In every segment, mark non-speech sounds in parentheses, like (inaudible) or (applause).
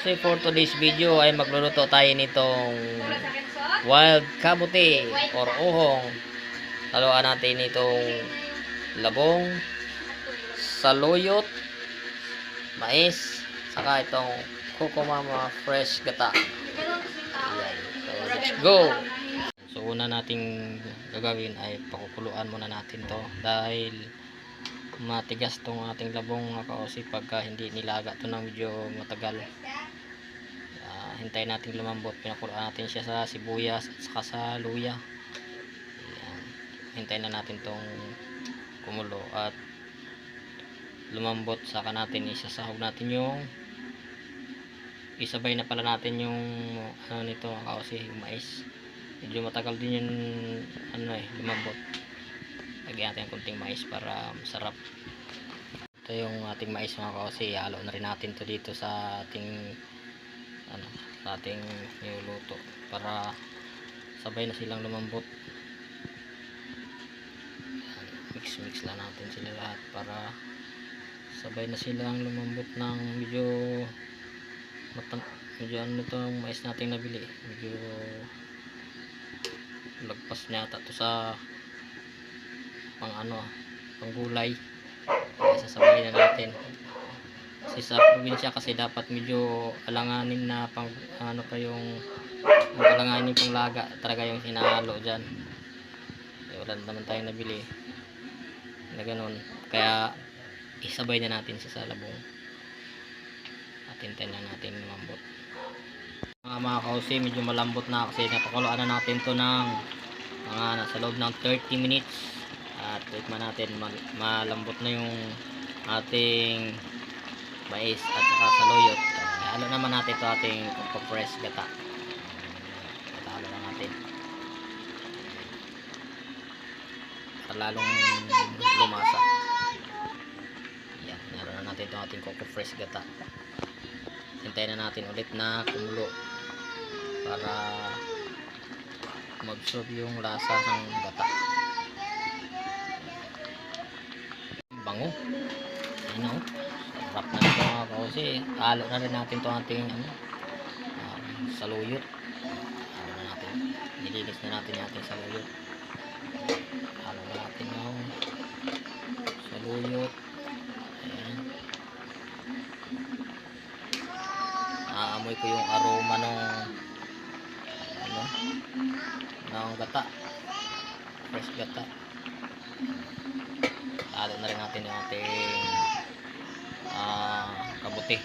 Kasi for today's video ay magluluto tayo nitong wild kabuti or uhong. Haluan natin itong labong, saluyot, mais, saka itong kukumama fresh gata. So, let's go! So, una nating gagawin ay pakukuluan muna natin to dahil matigas tong ating labong mga kaosi pagka hindi nilaga to ng medyo matagal. Ah, hintayin natin lumambot. Pinakuluan natin siya sa sibuyas at saka sa luya. Ayan. Hintayin na natin tong kumulo at lumambot saka natin isasahog natin yung isabay na pala natin yung ano nito mga kaosi, yung mais medyo matagal din yung ano eh, lumambot lagyan natin konting mais para masarap ito yung ating mais mga kasi halo na rin natin to dito sa ating ano, sa ating niluluto para sabay na silang lumambot. Mix mix lang natin sila lahat para sabay na silang lumambot ng medyo matang medyo ano to ang mais nating nabili. Medyo lagpas niya to sa pang ano pang gulay. Sasabay na natin kasi sa probinsya kasi dapat medyo alanganin na pang ano pa yung alanganin pang laga talaga yung hinahalo dyan. Eh, wala naman tayong nabili. Na ganun. Kaya isabay na natin sa labong. At hintayin na natin lumambot. Mga mga kausi medyo malambot na kasi napakuluan na natin to ng mga nasa loob ng 30 minutes. At tikman natin mal- malambot na yung ating mais at saka saluyot uh, halo naman natin to ating press gata. Halo na natin. Para lalong lumasa. Yan halo na natin to ating coco fresh gata. Hintayin na natin ulit na kumulo para mag-absorb yung lasa ng gata. Bango. Ayun o sarap na ito mga kasi halo na rin natin ito ating ano, um, saluyot. Halo na natin. Nilinis na natin yung ating saluyot. Halo na natin yung saluyot. Ayan. Naamoy ko yung aroma ng ano ng gata. Fresh gata. Halo na rin natin yung ating ah, kabuti.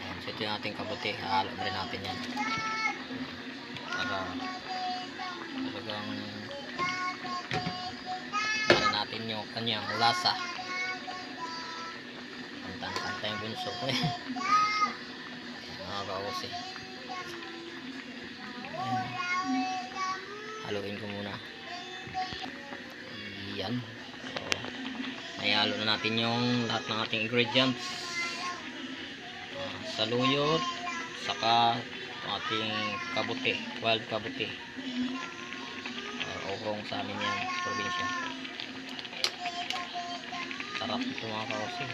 Ayan, so ito yung ating kabuti na rin natin yan. Para talagang para natin yung kanyang lasa. Kantang-kanta yung bunso. (laughs) Ko eh mga kausi Ayan. haluin ko muna. Yan so, Nayalo na natin yung lahat ng ating ingredients. Ah, saluyot, saka ating kabuti, wild kabuti. Uh, uhong sa amin yan, probinsya. Sarap ito mga kausi.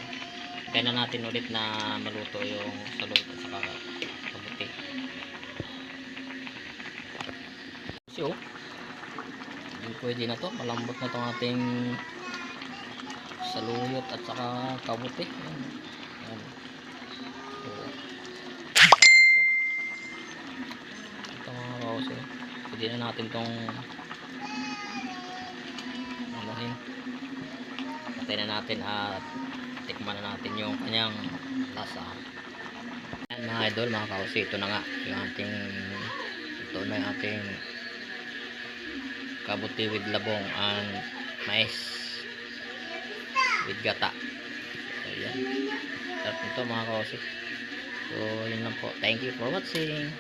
Kaya na natin ulit na maluto yung saluyot at saka kabuti. Kasi oh, hindi pwede na to, malambot na itong ating saluyot at saka kabuti. Ito. Ito mga kausi. Pwede na natin tong anuhin. Patay na natin at tikman na natin yung kanyang lasa. Ayan mga idol, mga kausi. Ito na nga yung ating ito na yung ating kabuti with labong and mais with gata. So, yan. Sarap nito mga kausi. So, yun lang po. Thank you for watching.